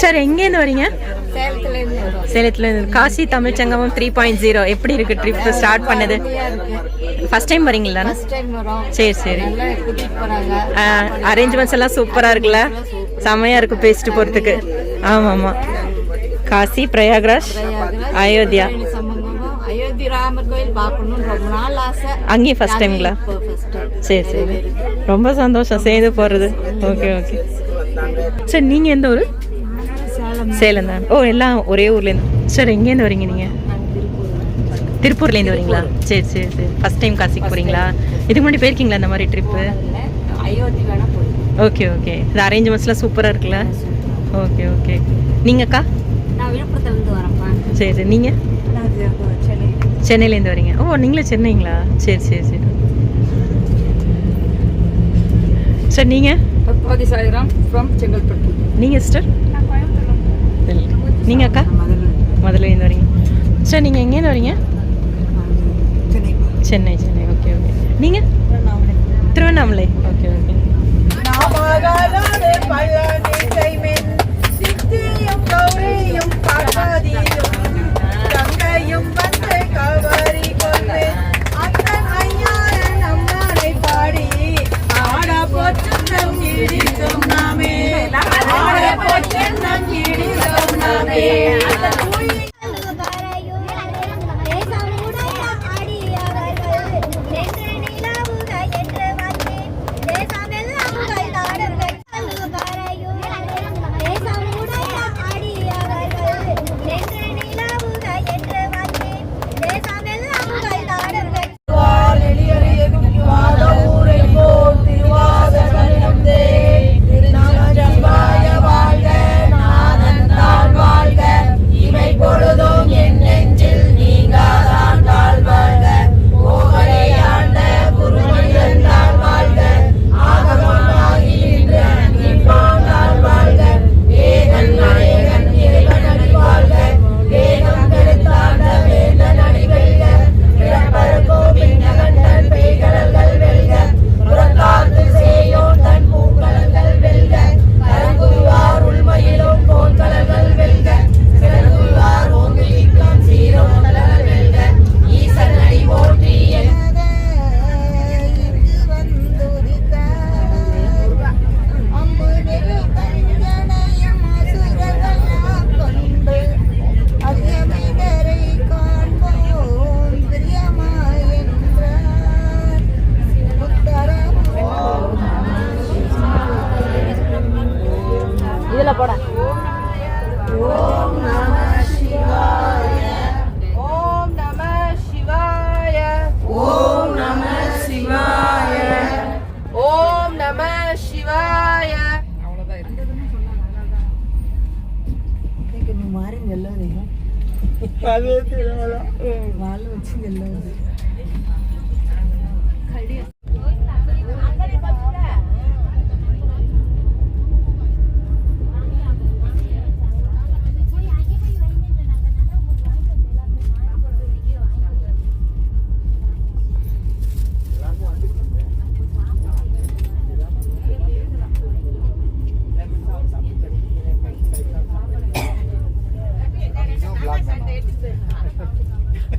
Sir எங்கேருந்து வரீங்க? சேலத்துல காசி தமிழ் சங்கமம் த்ரீ பாயிண்ட் ஜீரோ எப்படி இருக்கு ட்ரிப் ஸ்டார்ட் பண்ணது? ஃபர்ஸ்ட் டைம் வரீங்களா? சரி சரி. அரேஞ்ச்மெண்ட்ஸ் எல்லாம் சூப்பரா இருக்குல்ல? செமையா இருக்கு பேசிட்டு போறதுக்கு. ஆமா ஆமா காசி பிரயாக்ராஜ் அயோத்தியா. அங்கேயும் ஃபர்ஸ்ட் டைம்ங்களா சரி சரி. ரொம்ப சந்தோஷம். சேர்ந்து போறது ஓகே ஓகே. சரி நீங்க எந்த ஊர்? சேலம் தான். ஓ எல்லாம் ஒரே ஊர்லேருந்து சார் எங்கேருந்து வரீங்க நீங்கள் திருப்பூர்லேருந்து வரீங்களா? சரி சரி சரி. ஃபஸ்ட் டைம் காசிக்கு போகிறீங்களா இதுக்கு முன்னாடி போயிருக்கீங்களா இந்த மாதிரி ட்ரிப்பு ஓகே ஓகே இந்த அரேஞ்ச்மெண்ட்ஸ்லாம் சூப்பராக இருக்குல்ல? ஓகே ஓகே நீங்கக்கா? நான் விழுப்புரத்துல இருந்து வரேன்ப்பா. சரி சரி. நீங்கள் சென்னையிலேருந்து வரீங்க. ஓ நீங்களும் சென்னைங்களா? சரி சரி சரி. சார் நீங்கள் பத்மாவதி சாய்ராம் ஃப்ரம் செங்கல்பட்டு. நீங்கள் சிஸ்டர் நீங்கள் அக்கா? முதல்லேருந்து வரீங்க. சார் நீங்கள் எங்கேருந்து வரீங்க? சென்னை. சென்னை சென்னை. ஓகே ஓகே நீங்கள் திருவண்ணாமலை. ஓகே ஓகே వాళ్ళు వచ్చింది వెళ్ళదు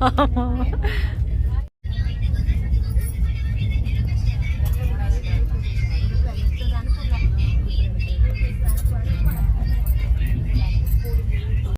Oh.